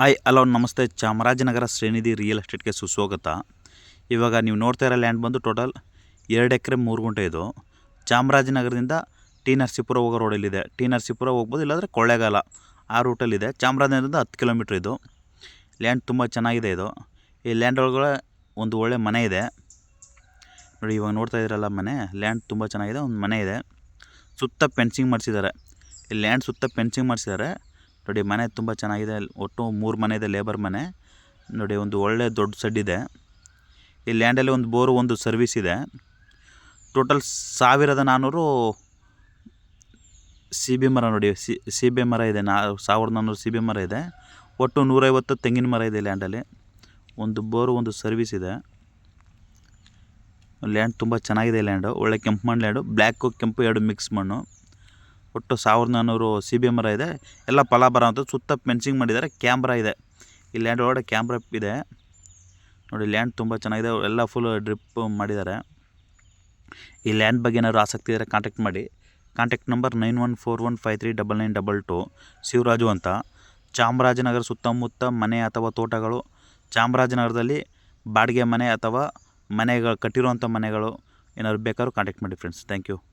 Hi hello ನಮಸ್ತೆ. Chamarajanagar Srinidhi real ಎಸ್ಟೇಟ್ಗೆ ಸುಸ್ವಾಗತ. ಇವಾಗ ನೀವು ನೋಡ್ತಾ ಇರೋ ಲ್ಯಾಂಡ್ ಬಂದು ಟೋಟಲ್ ಎರಡು ಎಕರೆ ಮೂರು ಗುಂಟೆ ಇದು. ಚಾಮರಾಜನಗರದಿಂದ ಟಿ ನರಸೀಪುರ ಹೋಗೋ ರೋಡಲ್ಲಿದೆ ಟಿ ನರಸೀಪುರ ಹೋಗ್ಬೋದು, ಇಲ್ಲಾಂದರೆ ಕೊಳ್ಳೇಗಾಲ ಆ ರೂಟಲ್ಲಿದೆ ಚಾಮರಾಜನಗರದಿಂದ ಹತ್ತು ಕಿಲೋಮೀಟ್ರ್ ಇದು. ಲ್ಯಾಂಡ್ ತುಂಬ ಚೆನ್ನಾಗಿದೆ ಇದು. ಈ ಲ್ಯಾಂಡ್ ಒಳಗಡೆ ಒಂದು ಒಳ್ಳೆ ಮನೆ ಇದೆ. ನೋಡಿ, ಇವಾಗ ನೋಡ್ತಾ ಇದ್ದೀರಲ್ಲ ಮನೆ. ಲ್ಯಾಂಡ್ ತುಂಬ ಚೆನ್ನಾಗಿದೆ, ಒಂದು ಮನೆ ಇದೆ. ಸುತ್ತ ಫೆನ್ಸಿಂಗ್ ಮಾಡಿಸಿದ್ದಾರೆ. ಈ ಲ್ಯಾಂಡ್ ಸುತ್ತ ಫೆನ್ಸಿಂಗ್ ಮಾಡಿಸಿದ್ದಾರೆ. ನೋಡಿ, ಮನೆ ತುಂಬ ಚೆನ್ನಾಗಿದೆ. ಒಟ್ಟು ಮೂರು ಮನೆ ಇದೆ ಲೇಬರ್ ಮನೆ. ನೋಡಿ, ಒಂದು ಒಳ್ಳೆ ದೊಡ್ಡ ಸೆಡ್ ಇದೆ. ಈ ಲ್ಯಾಂಡಲ್ಲಿ ಒಂದು ಬೋರು, ಒಂದು ಸರ್ವಿಸ್ ಇದೆ. ಟೋಟಲ್ ಸಾವಿರದ ನಾನ್ನೂರು ಸಿ ಬಿ ಮರ ನೋಡಿ, ಸಿ ಸಿ ಬಿ ಮರ ಇದೆ. ನಾ, ಸಾವಿರದ ನಾನ್ನೂರು ಸಿ ಬಿ ಮರ ಇದೆ. ಒಟ್ಟು ನೂರೈವತ್ತು ತೆಂಗಿನ ಮರ ಇದೆ ಲ್ಯಾಂಡಲ್ಲಿ ಒಂದು ಬೋರು, ಒಂದು ಸರ್ವಿಸ್ ಇದೆ. ಲ್ಯಾಂಡ್ ತುಂಬ ಚೆನ್ನಾಗಿದೆ ಲ್ಯಾಂಡು ಒಳ್ಳೆ ಕೆಂಪು ಮಣ್ಣು ಲ್ಯಾಂಡು ಬ್ಲ್ಯಾಕು ಕೆಂಪು, ಎರಡು ಮಿಕ್ಸ್ ಮಣ್ಣು. ಒಟ್ಟು ಸಾವಿರದ ನಾನ್ನೂರು ಸಿ ಬಿ ಮರ ಇದೆ. ಎಲ್ಲ ಫಲ ಬರ ಅಂತ ಸುತ್ತ ಫೆನ್ಸಿಂಗ್ ಮಾಡಿದ್ದಾರೆ. ಕ್ಯಾಮ್ರಾ ಇದೆ. ಈ ಲ್ಯಾಂಡ್ ಒಳಗಡೆ ಕ್ಯಾಮ್ರಾ ಇದೆ. ನೋಡಿ ಲ್ಯಾಂಡ್ ತುಂಬ ಚೆನ್ನಾಗಿದೆ. ಎಲ್ಲ ಫುಲ್ ಡ್ರಿಪ್ ಮಾಡಿದ್ದಾರೆ. ಈ ಲ್ಯಾಂಡ್ ಬಗ್ಗೆ ಏನಾದ್ರು ಆಸಕ್ತಿ ಇದ್ದರೆ ಕಾಂಟ್ಯಾಕ್ಟ್ ಮಾಡಿ. Contact number nine one four one five three double nine double two Shivaraju ಅಂತ. ಚಾಮರಾಜನಗರ ಸುತ್ತಮುತ್ತ ಮನೆ ಅಥವಾ ತೋಟಗಳು. ಚಾಮರಾಜನಗರದಲ್ಲಿ ಬಾಡಿಗೆ ಮನೆ ಅಥವಾ ಮನೆಗಳು ಕಟ್ಟಿರುವಂಥ ಮನೆಗಳು. ಏನಾದ್ರು ಬೇಕಾದ್ರೂ ಕಾಂಟ್ಯಾಕ್ಟ್ ಮಾಡಿ ಫ್ರೆಂಡ್ಸ್ ಥ್ಯಾಂಕ್ ಯು